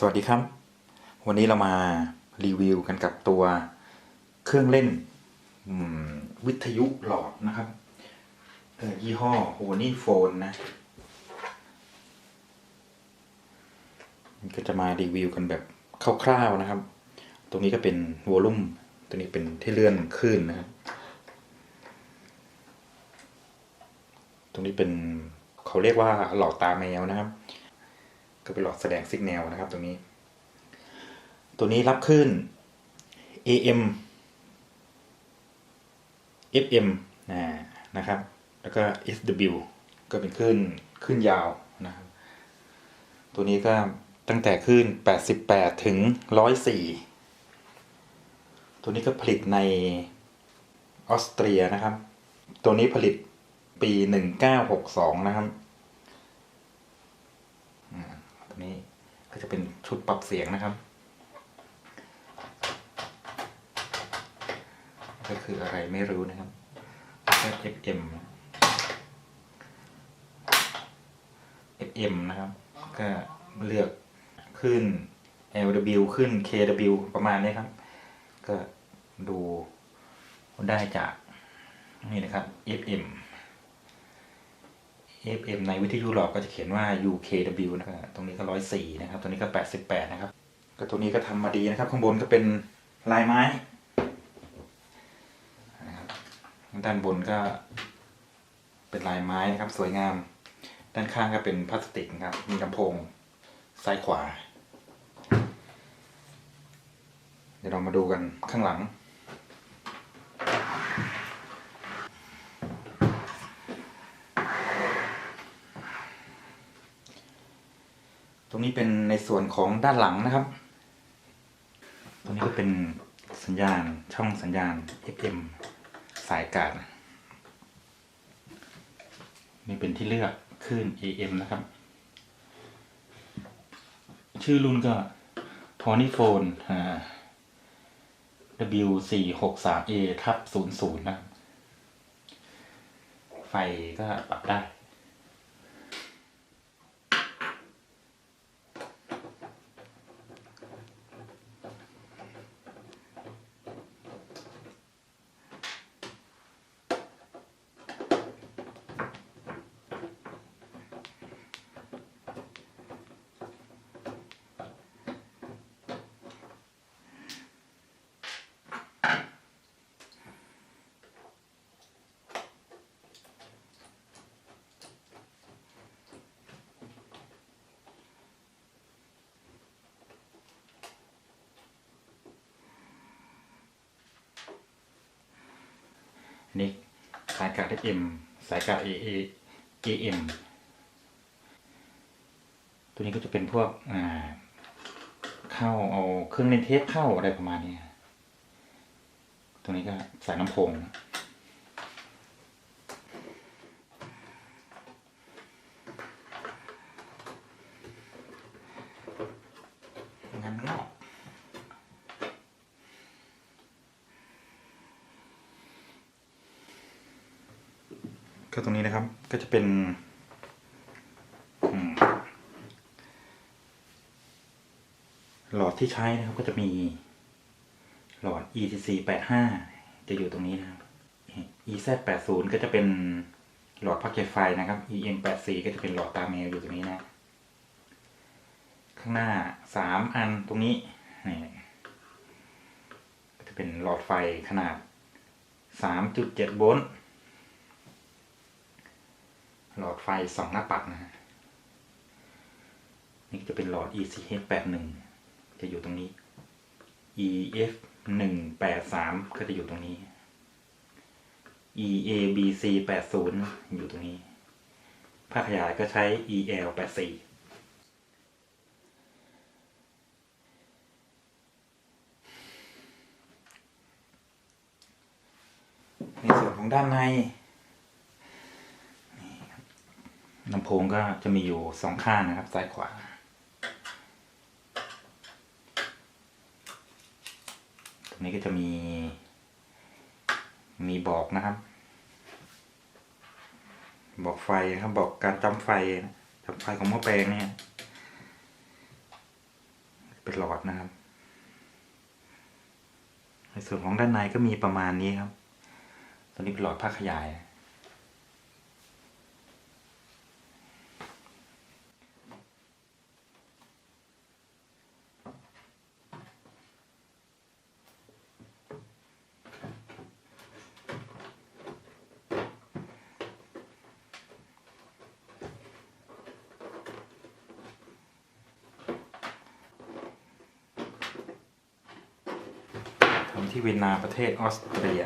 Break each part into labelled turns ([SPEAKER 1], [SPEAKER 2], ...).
[SPEAKER 1] สวัสดีครับ วันนี้เรามารีวิวกันกับตัวเครื่องเล่นวิทยุหลอดนะครับยี่ห้อโฮนี่โฟนนะก็จะมารีวิวกันแบบคร่าวๆนะครับ ตรงนี้ก็เป็นวอลลุ่ม ตัวนี้เป็นที่เลื่อนขึ้นนะครับ ตรงนี้เป็นเขาเรียกว่าหลอดตาแมวนะครับ ก็เป็นหลอดแสดงสัญญาณนะครับตรงนี้ ตัวนี้รับขึ้น AM FM นะนะครับ แล้วก็ SW ก็เป็นขึ้นขึ้นยาวนะครับตัวนี้ก็ตั้งแต่ขึ้น88 ถึง 104 ตัวนี้ก็ผลิตในออสเตรียนะครับ ตัวนี้ผลิตปี 1962 นะครับ นี้ก็จะเป็นชุดปรับเสียงนะครับ ก็คืออะไรไม่รู้นะครับแค่ FM FM นะครับ ก็เลือกขึ้น LW ขึ้น KW ประมาณนี้ครับ ก็ดูได้จากนี่นะครับ FM FM ในวิทยุหลอกก็จะเขียนว่า UKW นะครับตรงนี้ก็ร้อยสี่นะครับ ตรงนี้ก็แปดสิบแปดนะครับ ก็ตัวนี้ก็ทำมาดีนะครับ ข้างบนก็เป็นลายไม้นะครับด้านบนก็เป็นลายไม้นะครับ สวยงาม ด้านข้างก็เป็นพลาสติกนะครับ มีลำโพงซ้ายขวา เดี๋ยวเรามาดูกันข้างหลัง รงนี้เป็นในส่วนของด้านหลังนะครับ ตรงนี้ก็เป็นสัญญาณช่องสัญญาณ FM สายอากาศนี่เป็นที่เลือกคลื่น AM นะครับ ชื่อรุ่นก็ Ponyphone W463A ทับ00นะ ไฟก็ปรับได้ นี่สายการ์ด FM สายการ์ด AA AM ตัวนี้ก็จะเป็นพวกอ่าเข้าเอาเครื่องเล่นเทปเข้าอะไรประมาณนี้ตรงนี้ก็สายน้ำโพงงานนอก ก็ตรงนี้นะครับก็จะเป็นหลอดที่ใช้นะครับก็จะมีหลอด ETC 85จะอยู่ตรงนี้นะครับ EZ 80ก็จะเป็นหลอดพักใจไฟนะครับ EM 84ก็จะเป็นหลอดตาแมวอยู่ตรงนี้นะ ข้างหน้าสามอันตรงนี้นี่ก็จะเป็นหลอดไฟขนาด 3.7 โวลต์ หลอดไฟสองหน้าปัดนะฮะนี่จะเป็นหลอด ECH 81 จะอยู่ตรงนี้ EF 183 ก็จะอยู่ตรงนี้ EABC 80 อยู่ตรงนี้ภาคขยายก็ใช้ EL 84 ในส่วนของด้านใน ลำ โพงก็จะมีอยู่สองข้างนะครับ ซ้ายขวา ตรงนี้ก็จะมี มีบอกนะครับ บอกไฟนะครับ บอกการจำไฟจำไฟของหม้อแปลงเนี่ยหลอดนะครับในส่วนของด้านในก็มีประมาณนี้ครับ ตัวนี้เป็นหลอดภาขยาย ที่เวนนาประเทศออสเตรีย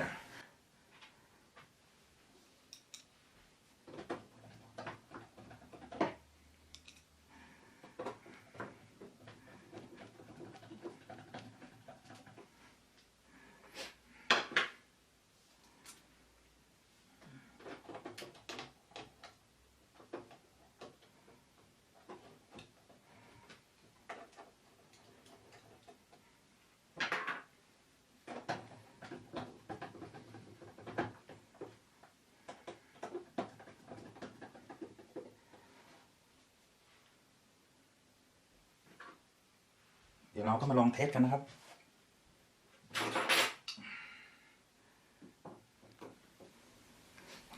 [SPEAKER 1] ดี๋ยวเราก็มาลองเทสกันนะครับ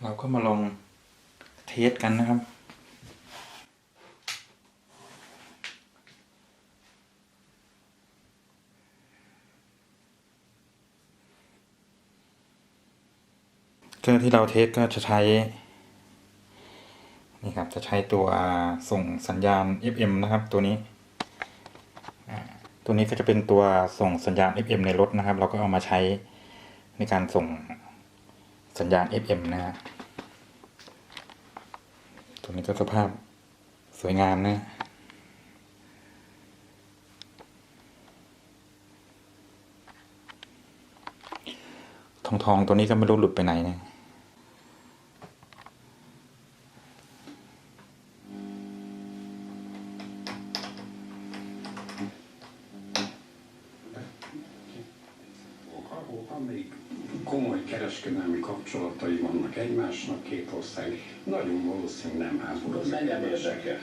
[SPEAKER 1] เราก็มาลองเทสกันนะครับเครื่องที่เราเทสก็จะใช้ นี่ครับ จะใช้ตัวส่งสัญญาณ FM นะครับตัวนี้ ตัวนี้ก็จะเป็นตัวส่งสัญญาณ FM ในรถนะครับ เราก็เอามาใช้ในการส่งสัญญาณ FM นะฮะตัวนี้ก็สภาพสวยงามนะทองทองตัวนี้ก็ไม่รู้หลุดไปไหนนะ
[SPEAKER 2] amíg komoly kereskedelmi kapcsolatai vannak egymásnak két ország, nagyon valószínű nem háborúzik.
[SPEAKER 3] Az nem érdekel.